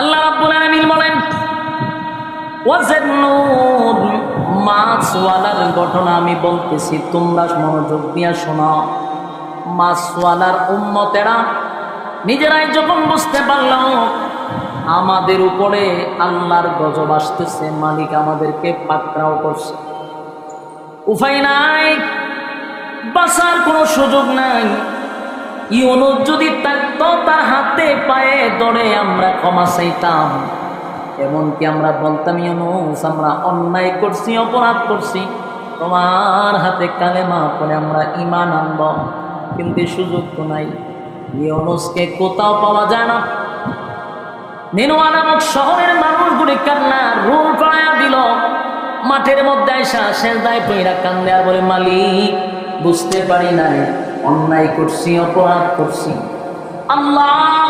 আল্লাহ রাব্বুল আলামিন বলেন, ওয়াজান্নুন, মাছওয়ালার ঘটনা আমি বলতেছি, তোমরা মনোযোগ দিয়া শোনাও মাছওয়ালার উম্মতেরা নিজেরাই যখন বুঝতে পারলাম, আমাদের উপরে আল্লাহর গজব আসতেছে, মালিক আমাদেরকে পাকড়াও করছে। উপায় নাই, বাঁচার কোনো সুযোগ নাই। ইউনুস যদি থাকতো, তার হাতে পায়ে ধরে আমরা ক্ষমা চাইতাম। এমনকি আমরা বলতাম, ইউনুস, আমরা অন্যায় করছি, অপরাধ করছি। তোমার হাতে কালেমা করে আমরা ইমান আনব। কিন্তু সুযোগ তো নাই। ইউনুসকে কোথাও পাওয়া যায় না। নেনোয়া নামক শহরের মানুষগুলি কান্না রুল পড়ায়া দিল। মাঠের মধ্যে আইসা সেজদায় পইরা কান্দে আর বলে, মালিক, বুঝতে পারি নাই। অন্যায় করছি অপরাধ করছি। আল্লাহ